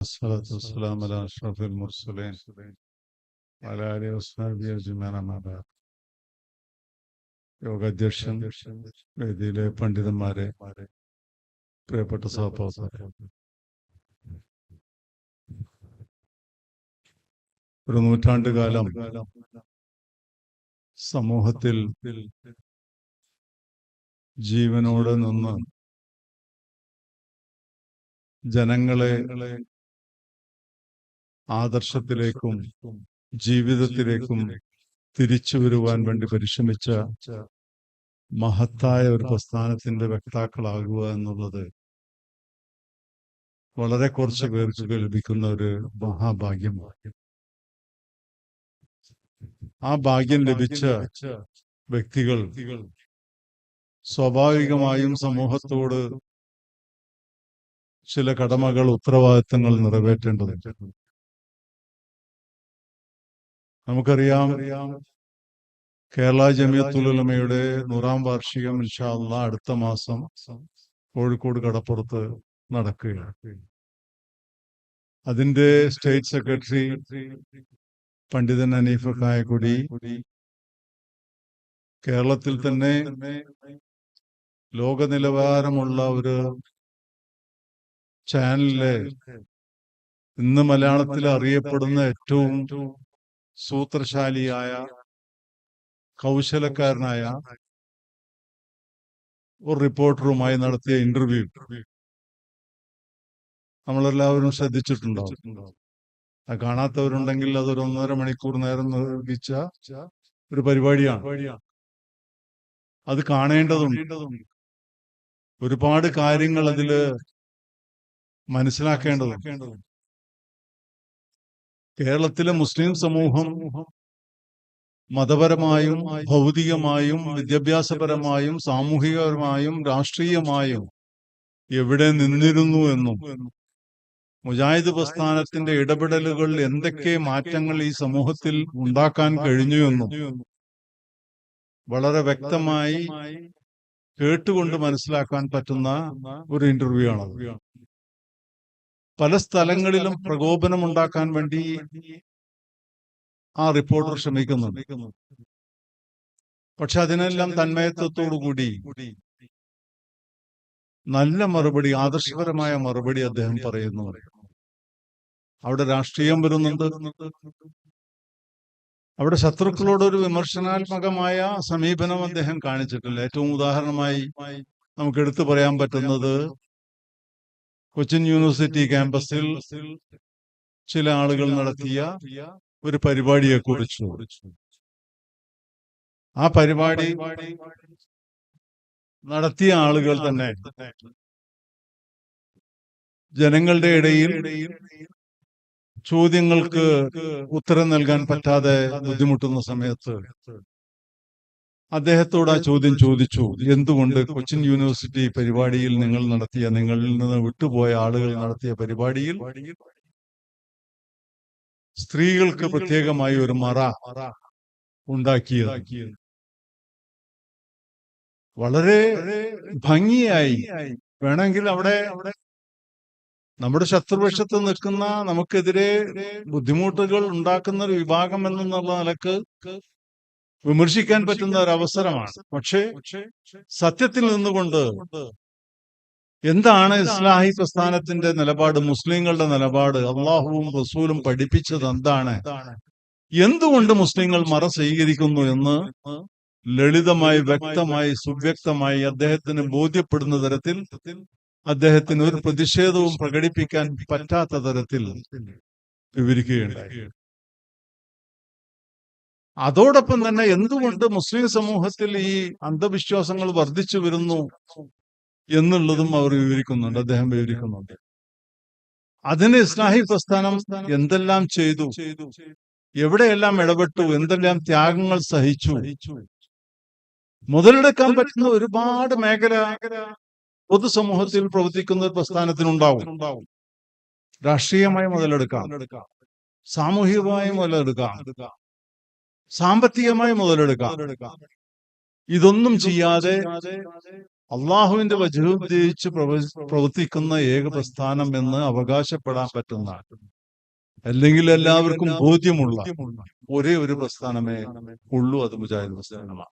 والصلاة والسلام على أشرف المرسلين وعلى آله وصحبه أجمعين أما بعد യോഗാധ്യക്ഷൻ വേദിയിലെ പണ്ഡിതന്മാരെ പ്രിയപ്പെട്ട സഹപ്രവർത്തകരെ ഒരു നൂറ്റാണ്ട് കാലം സമൂഹത്തിൽ ജീവനോടെ നിന്ന് ജനങ്ങളെ ആദർശത്തിലേക്കും ജീവിതത്തിലേക്കും തിരിച്ചു വരുവാൻ വേണ്ടി പരിശ്രമിച്ച മഹത്തായ ഒരു പ്രസ്ഥാനത്തിന്റെ വക്താക്കളാകുക എന്നുള്ളത് വളരെ കുറച്ച് പേർക്ക് ലഭിക്കുന്ന ഒരു മഹാഭാഗ്യമാണ് ആ ഭാഗ്യം ലഭിച്ച വ്യക്തികൾ സ്വാഭാവികമായും സമൂഹത്തോട് ചില കടമകൾ ഉത്തരവാദിത്തങ്ങൾ നിറവേറ്റേണ്ടതുണ്ട്. നമുക്കറിയാം കേരള ജമിയത്തുലമയുടെ നൂറാം വാർഷികം ഇൻഷാല്ല അടുത്ത മാസം കോഴിക്കോട് കടപ്പുറത്ത് നടക്കുകയാണ്. അതിന്റെ സ്റ്റേറ്റ് സെക്രട്ടറി പണ്ഡിതൻ അനീഫ് കായകുടി കേരളത്തിൽ തന്നെ ലോക നിലവാരമുള്ള ഒരു ചാനലിലെ ഇന്ന് മലയാളത്തിൽ അറിയപ്പെടുന്ന ഏറ്റവും സൂത്രശാലിയായ കൗശലക്കാരനായ ഒരു റിപ്പോർട്ടറുമായി നടത്തിയ ഇന്റർവ്യൂ നമ്മളെല്ലാവരും ശ്രദ്ധിച്ചിട്ടുണ്ടാവും അത് കാണാത്തവരുണ്ടെങ്കിൽ അതൊരു ഒന്നര മണിക്കൂർ നേരം നിർമ്മിച്ച ഒരു പരിപാടിയാണ്. അത് കാണേണ്ടതുണ്ട്. ഒരുപാട് കാര്യങ്ങൾ അതിൽ മനസ്സിലാക്കേണ്ടതുണ്ട്. കേരളത്തിലെ മുസ്ലിം സമൂഹം മതപരമായും ഭൗതികമായും വിദ്യാഭ്യാസപരമായും സാമൂഹികപരമായും രാഷ്ട്രീയമായും എവിടെ നിന്നിരുന്നു എന്നും മുജാഹിദ് പ്രസ്ഥാനത്തിന്റെ ഇടപെടലുകൾ എന്തൊക്കെ മാറ്റങ്ങൾ ഈ സമൂഹത്തിൽ ഉണ്ടാക്കാൻ കഴിഞ്ഞു എന്നും വളരെ വ്യക്തമായി കേട്ടുകൊണ്ട് മനസ്സിലാക്കാൻ പറ്റുന്ന ഒരു ഇന്റർവ്യൂ ആണ് പല സ്ഥലങ്ങളിലും പ്രകോപനം ഉണ്ടാക്കാൻ വേണ്ടി ആ റിപ്പോർട്ടർ ശ്രമിക്കുന്നുണ്ട്. പക്ഷെ അതിനെല്ലാം തന്മയത്വത്തോടു കൂടി നല്ല മറുപടി ആദർശപരമായ മറുപടി അദ്ദേഹം പറയുന്നു. അവിടെ രാഷ്ട്രീയം വരുന്നുണ്ട്. അവിടെ ശത്രുക്കളോട് ഒരു വിമർശനാത്മകമായ സമീപനം അദ്ദേഹം കാണിച്ചിട്ടില്ല ഏറ്റവും ഉദാഹരണമായി നമുക്ക് എടുത്തു പറയാൻ പറ്റുന്നത് കൊച്ചിൻ യൂണിവേഴ്സിറ്റി ക്യാമ്പസിൽ ചില ആളുകൾ നടത്തിയ ഒരു പരിപാടിയെ കുറിച്ച്. ആ പരിപാടി നടത്തിയ ആളുകൾ തന്നെ ജനങ്ങളുടെ ഇടയിൽ ചോദ്യങ്ങൾക്ക് ഉത്തരം നൽകാൻ പറ്റാതെ ബുദ്ധിമുട്ടുന്ന സമയത്ത് അദ്ദേഹത്തോട് ആ ചോദ്യം ചോദിച്ചു എന്തുകൊണ്ട് കൊച്ചിൻ യൂണിവേഴ്സിറ്റി പരിപാടിയിൽ നിങ്ങൾ നടത്തിയ നിങ്ങളിൽ നിന്ന് വിട്ടുപോയ ആളുകൾ നടത്തിയ പരിപാടിയിൽ സ്ത്രീകൾക്ക് പ്രത്യേകമായി ഒരു മറ ഉണ്ടാക്കിയത്? വളരെ ഭംഗിയായി. വേണമെങ്കിൽ അവിടെ നമ്മുടെ ശത്രുപക്ഷത്ത് നിൽക്കുന്ന നമുക്കെതിരെ ബുദ്ധിമുട്ടുകൾ ഉണ്ടാക്കുന്ന ഒരു വിഭാഗം എന്നുള്ള നിലയ്ക്ക് വിമർശിക്കാൻ പറ്റുന്ന ഒരു അവസരമാണ് പക്ഷേ സത്യത്തിൽ നിന്നുകൊണ്ട് എന്താണ് ഇസ്ലാഹി പ്രസ്ഥാനത്തിന്റെ നിലപാട് മുസ്ലിങ്ങളുടെ നിലപാട് അള്ളാഹുവും റസൂലും പഠിപ്പിച്ചത് എന്താണ്? എന്തുകൊണ്ട് മുസ്ലിങ്ങൾ മറ സ്വീകരിക്കുന്നു എന്ന് ലളിതമായി വ്യക്തമായി സുവ്യക്തമായി അദ്ദേഹത്തിന് ബോധ്യപ്പെടുന്ന തരത്തിൽ അദ്ദേഹത്തിന് ഒരു പ്രതിഷേധവും പ്രകടിപ്പിക്കാൻ പറ്റാത്ത തരത്തിൽ വിവരിക്കുകയുണ്ടായി. അതോടൊപ്പം തന്നെ എന്തുകൊണ്ട് മുസ്ലിം സമൂഹത്തിൽ ഈ അന്ധവിശ്വാസങ്ങൾ വർദ്ധിച്ചു വരുന്നു എന്നുള്ളതും അവർ വിവരിക്കുന്നുണ്ട് അദ്ദേഹം വിവരിക്കുന്നുണ്ട്. അതിന് ഇസ്ലാഹി പ്രസ്ഥാനം എന്തെല്ലാം ചെയ്തു? എവിടെയെല്ലാം ഇടപെട്ടു? എന്തെല്ലാം ത്യാഗങ്ങൾ സഹിച്ചു? മുതലെടുക്കാൻ പറ്റുന്ന ഒരുപാട് മേഖല പൊതുസമൂഹത്തിൽ പ്രവർത്തിക്കുന്ന ഒരു പ്രസ്ഥാനത്തിനുണ്ടാവും. രാഷ്ട്രീയമായി മുതലെടുക്കാം. സാമൂഹികമായി മുതലെടുക്കാം. സാമ്പത്തികമായി മുതലെടുക്കാം. ഇതൊന്നും ചെയ്യാതെ അള്ളാഹുവിന്റെ വജു ഉദ്ദേശിച്ച് പ്രവർത്തിക്കുന്ന ഏക പ്രസ്ഥാനം എന്ന് അവകാശപ്പെടാൻ പറ്റുന്ന അല്ലെങ്കിൽ എല്ലാവർക്കും ബോധ്യമുള്ള ഒരേ ഒരു പ്രസ്ഥാനമേ ഉള്ളൂ അത് മുജാഹിദ് പ്രസ്ഥാനമാണ്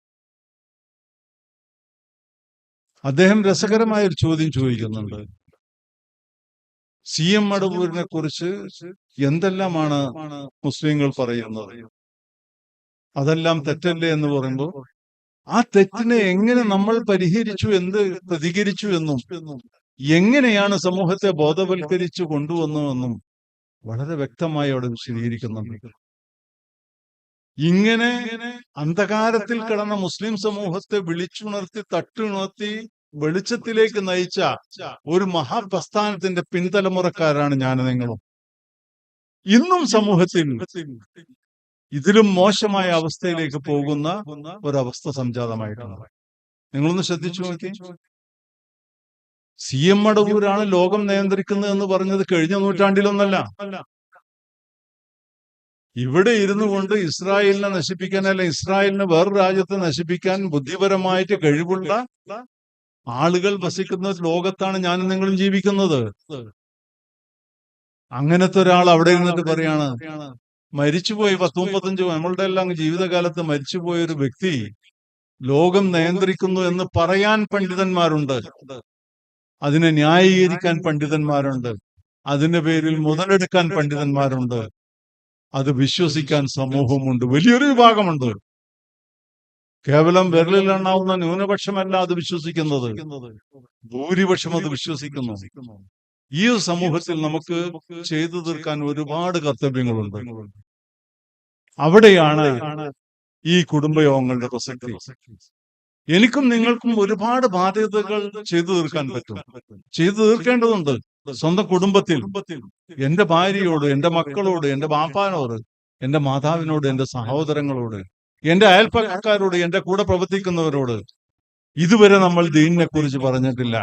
അദ്ദേഹം രസകരമായ ഒരു ചോദ്യം ചോദിക്കുന്നുണ്ട്. സി എം മടവൂരിനെ കുറിച്ച് എന്തെല്ലാമാണ് മുസ്ലിങ്ങൾ പറയുന്നത്? അതെല്ലാം തെറ്റല്ലേ എന്ന് പറയുമ്പോൾ ആ തെറ്റിനെ എങ്ങനെ നമ്മൾ പരിഹരിച്ചു എന്ത് പ്രതികരിച്ചു എന്നും എങ്ങനെയാണ് സമൂഹത്തെ ബോധവൽക്കരിച്ചു കൊണ്ടുവന്നുവെന്നും വളരെ വ്യക്തമായി അവിടെ വിശദീകരിക്കുന്നുണ്ട്. ഇങ്ങനെ അന്ധകാരത്തിൽ കിടന്ന മുസ്ലിം സമൂഹത്തെ വിളിച്ചുണർത്തി തട്ടുണർത്തി വെളിച്ചത്തിലേക്ക് നയിച്ച ഒരു മഹാപ്രസ്ഥാനത്തിന്റെ പിൻതലമുറക്കാരാണ് ഞാൻ നിങ്ങളും ഇന്നും സമൂഹത്തിൽ ഇതിലും മോശമായ അവസ്ഥയിലേക്ക് പോകുന്ന ഒരവസ്ഥ സംജാതമായിട്ടുണ്ട്. നിങ്ങളൊന്ന് ശ്രദ്ധിച്ചു നോക്കി. സി എം മടവൂരാണ് ലോകം നിയന്ത്രിക്കുന്നത് എന്ന് പറഞ്ഞത് കഴിഞ്ഞ നൂറ്റാണ്ടിലൊന്നല്ല. ഇവിടെ ഇരുന്നു കൊണ്ട് ഇസ്രായേലിനെ നശിപ്പിക്കാൻ അല്ല ഇസ്രായേലിനെ വേറെ രാജ്യത്തെ നശിപ്പിക്കാൻ ബുദ്ധിപരമായിട്ട് കഴിവുള്ള ആളുകൾ വസിക്കുന്ന ലോകത്താണ് ഞാനും നിങ്ങളും ജീവിക്കുന്നത്. അങ്ങനത്തെ ഒരാൾ അവിടെ ഇരുന്നിട്ട് പറയാണ് മരിച്ചുപോയി പത്ത് മുപ്പത്തഞ്ച് നമ്മളുടെ എല്ലാം ജീവിതകാലത്ത് മരിച്ചുപോയ ഒരു വ്യക്തി ലോകം നിയന്ത്രിക്കുന്നു എന്ന് പറയാൻ പണ്ഡിതന്മാരുണ്ട്. അതിനെ ന്യായീകരിക്കാൻ പണ്ഡിതന്മാരുണ്ട്. അതിന്റെ പേരിൽ മുതലെടുക്കാൻ പണ്ഡിതന്മാരുണ്ട്. അത് വിശ്വസിക്കാൻ സമൂഹമുണ്ട്. വലിയൊരു വിഭാഗമുണ്ട്. കേവലം വിരലിൽ എണ്ണാവുന്ന ന്യൂനപക്ഷമല്ല അത് വിശ്വസിക്കുന്നത്. ഭൂരിപക്ഷം അത് വിശ്വസിക്കുന്നു. ഈ സമൂഹത്തിൽ നമുക്ക് ചെയ്തു തീർക്കാൻ ഒരുപാട് കർത്തവ്യങ്ങളുണ്ട്. അവിടെയാണ് ഈ കുടുംബയോഗങ്ങളുടെ പ്രസക്തി. എനിക്കും നിങ്ങൾക്കും ഒരുപാട് ബാധ്യതകൾ ചെയ്തു തീർക്കാൻ പറ്റും. ചെയ്തു തീർക്കേണ്ടതുണ്ട്. സ്വന്തം കുടുംബത്തിൽ. എന്റെ ഭാര്യയോട് എന്റെ മക്കളോട് എന്റെ ബാപ്പാനോട് എന്റെ മാതാവിനോട് എന്റെ സഹോദരങ്ങളോട് എന്റെ അയൽപ്പക്കാരോട് എന്റെ കൂടെ പ്രവർത്തിക്കുന്നവരോട് ഇതുവരെ നമ്മൾ ദീനിനെ കുറിച്ച് പറഞ്ഞിട്ടില്ല.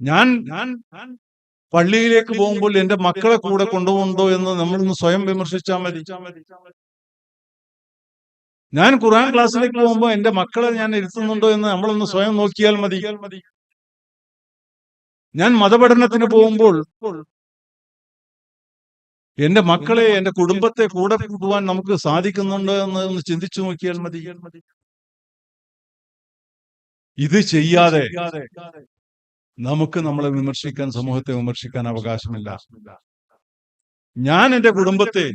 ഞാൻ ഞാൻ പള്ളിയിലേക്ക് പോകുമ്പോൾ എന്റെ മക്കളെ കൂടെ കൊണ്ടുപോകുന്നുണ്ടോ എന്ന് നമ്മളൊന്ന് സ്വയം വിമർശിച്ചാൽ മതി. ഞാൻ ഖുർആൻ ക്ലാസ്സിലേക്ക് പോകുമ്പോൾ എന്റെ മക്കളെ ഞാൻ ഇരുത്തുന്നുണ്ടോ എന്ന് നമ്മളൊന്ന് സ്വയം നോക്കിയാൽ മതി. ഞാൻ മതപഠനത്തിന് പോകുമ്പോൾ എന്റെ മക്കളെ എന്റെ കുടുംബത്തെ കൂടെ കൂട്ടുവാൻ നമുക്ക് സാധിക്കുന്നുണ്ടോ എന്ന് ഒന്ന് ചിന്തിച്ചു നോക്കിയാൽ മതി. ഇത് ചെയ്യാതെ നമുക്ക് നമ്മളെ വിമർശിക്കാൻ സമൂഹത്തെ വിമർശിക്കാൻ അവകാശമില്ല. ഞാൻ എന്റെ കുടുംബത്തെ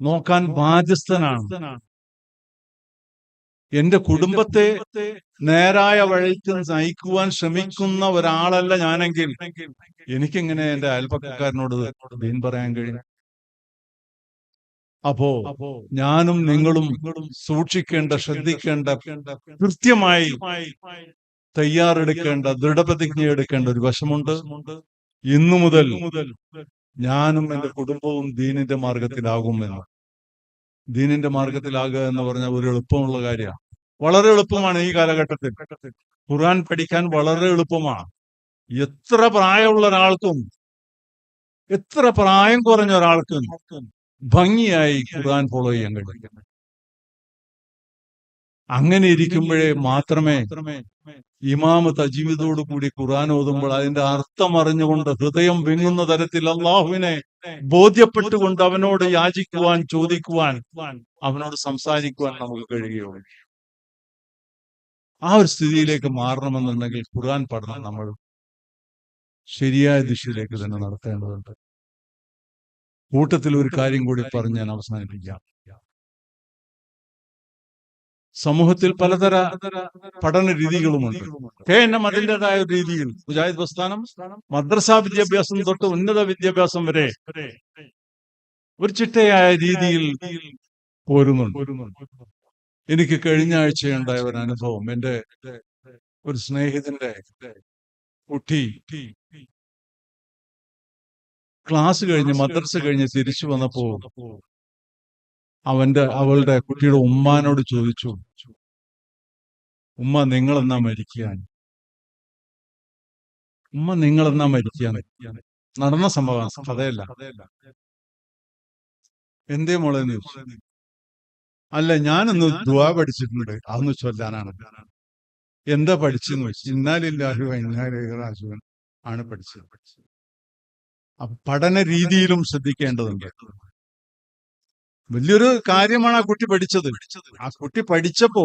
നോക്കാൻ ബാധ്യസ്ഥനാണ്. എന്റെ കുടുംബത്തെ നേരായ വഴിക്ക് നയിക്കുവാൻ ശ്രമിക്കുന്ന ഒരാളല്ല ഞാനെങ്കിൽ എനിക്കെങ്ങനെ എന്റെ അയൽപ്പക്കാരനോട് ദീൻ പറയാൻ കഴിയും? അപ്പോ ഞാനും നിങ്ങളും സൂക്ഷിക്കേണ്ട ശ്രദ്ധിക്കേണ്ട കൃത്യമായി തയ്യാറെടുക്കേണ്ട ദൃഢപ്രതിജ്ഞ എടുക്കേണ്ട ഒരു വശമുണ്ട്. ഇന്നു മുതൽ ഞാനും എന്റെ കുടുംബവും ദീനിന്റെ മാർഗത്തിലാകുമെന്ന് ദീനിന്റെ മാർഗത്തിലാകുക എന്ന് പറഞ്ഞാൽ ഒരു എളുപ്പമുള്ള കാര്യമാണ്. വളരെ എളുപ്പമാണ് ഈ കാലഘട്ടത്തിൽ. ഖുർആൻ പഠിക്കാൻ വളരെ എളുപ്പമാണ്. എത്ര പ്രായമുള്ള ഒരാൾക്കും എത്ര പ്രായം കുറഞ്ഞ ഒരാൾക്കും ഭംഗിയായി ഖുർആൻ ഫോളോ ചെയ്യാൻ കഴിയും. അങ്ങനെ ഇരിക്കുമ്പോഴേ മാത്രമേ ഇമാമ തജീവിതോട് കൂടി ഖുർആൻ ഓതുമ്പോൾ അതിന്റെ അർത്ഥം അറിഞ്ഞുകൊണ്ട് ഹൃദയം വിങ്ങുന്ന തരത്തിൽ അള്ളാഹുവിനെ ബോധ്യപ്പെട്ടുകൊണ്ട് അവനോട് യാചിക്കുവാൻ ചോദിക്കുവാൻ അവനോട് സംസാരിക്കുവാൻ നമുക്ക് കഴിയുകയുള്ളൂ ആ ഒരു സ്ഥിതിയിലേക്ക് മാറണമെന്നുണ്ടെങ്കിൽ ഖുർആൻ പഠനം നമ്മൾ ശരിയായ ദിശയിലേക്ക് തന്നെ നടത്തേണ്ടതുണ്ട്. കൂട്ടത്തിൽ ഒരു കാര്യം കൂടി പറഞ്ഞ് ഞാൻ അവസാനിപ്പിക്കാം. സമൂഹത്തിൽ പലതര പഠന രീതികളുമുണ്ട്. കെ എൻ എം അതിന്റെതായ രീതിയിൽ. മുജാഹിദ് പ്രസ്ഥാനം മദ്രസാ വിദ്യാഭ്യാസം തൊട്ട് ഉന്നത വിദ്യാഭ്യാസം വരെ ഒരു ചിട്ടയായ രീതിയിൽ പോരുന്നുണ്ട്. എനിക്ക് കഴിഞ്ഞ ആഴ്ചയുണ്ടായ ഒരു അനുഭവം. എന്റെ ഒരു സ്നേഹിതന്റെ കുട്ടി ക്ലാസ് കഴിഞ്ഞ് മദ്രസ കഴിഞ്ഞ് തിരിച്ചു വന്നപ്പോ അവന്റെ അവളുടെ കുട്ടിയുടെ ഉമ്മാനോട് ചോദിച്ചു ഉമ്മ നിങ്ങളെന്നാ മരിക്കുകയാണ് ഉമ്മ നിങ്ങളെന്നാ മരിക്കുകയാണ് നടന്ന സംഭവം കഥയല്ല. എന്തേ മോളെ അല്ല ഞാനൊന്ന് ദുവാ പഠിച്ചിട്ടുണ്ട്. അതൊന്ന് ചൊല്ലാനാണ്. എന്താ പഠിച്ചെന്ന് വെച്ച് ഇന്നാലില്ലാഹു ഇന്നാലിറാജുവൻ ആണ് പഠിച്ചത്. പഠന രീതിയിലും ശ്രദ്ധിക്കേണ്ടതുണ്ട്. വലിയൊരു കാര്യമാണ് ആ കുട്ടി പഠിച്ചത്. ആ കുട്ടി പഠിച്ചപ്പോ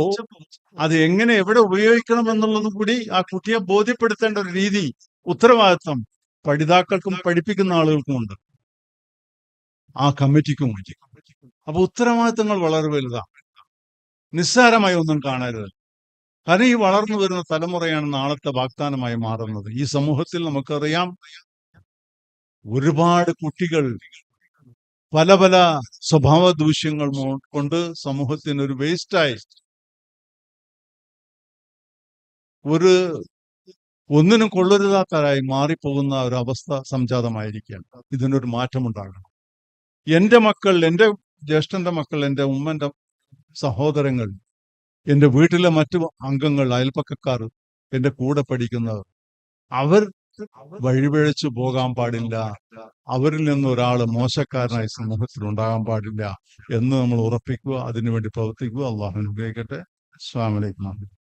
അത് എങ്ങനെ എവിടെ ഉപയോഗിക്കണം എന്നുള്ളതും കൂടി ആ കുട്ടിയെ ബോധ്യപ്പെടുത്തേണ്ട ഒരു രീതി ഉത്തരവാദിത്വം പഠിതാക്കൾക്കും പഠിപ്പിക്കുന്ന ആളുകൾക്കും ഉണ്ട്. ആ കമ്മിറ്റിക്കും ഉണ്ട് അപ്പൊ ഉത്തരവാദിത്തങ്ങൾ വളരെ വലുതാണ്. നിസ്സാരമായി ഒന്നും കാണരുത്. കാരണം ഈ വളർന്നു വരുന്ന തലമുറയാണ് നാളത്തെ വാഗ്ദാനമായി മാറുന്നത്. ഈ സമൂഹത്തിൽ നമുക്കറിയാം ഒരുപാട് കുട്ടികൾ പല പല സ്വഭാവ ദൂഷ്യങ്ങൾ കൊണ്ട് സമൂഹത്തിന് ഒരു വേസ്റ്റായി. ഒരു ഒന്നിനും കൊള്ളരുതാത്തരായി മാറിപ്പോകുന്ന ഒരു അവസ്ഥ സംജാതമായിരിക്കുകയാണ്. ഇതിനൊരു മാറ്റമുണ്ടാകണം. എന്റെ മക്കൾ എന്റെ ജ്യേഷ്ഠന്റെ മക്കൾ എന്റെ ഉമ്മന്റെ സഹോദരങ്ങൾ എന്റെ വീട്ടിലെ മറ്റു അംഗങ്ങൾ അയൽപ്പക്കക്കാർ എന്റെ കൂടെ പഠിക്കുന്നവർ അവർ വഴിപിഴച്ചു പോകാൻ പാടില്ല. അവരിൽ നിന്ന് ഒരാൾ മോശക്കാരനായി സമൂഹത്തിൽ ഉണ്ടാകാൻ പാടില്ല എന്ന് നമ്മൾ ഉറപ്പിക്കുക അതിനുവേണ്ടി പ്രവർത്തിക്കുക. അള്ളാഹു അനുഗ്രഹിക്കട്ടെ. വലൈക്കും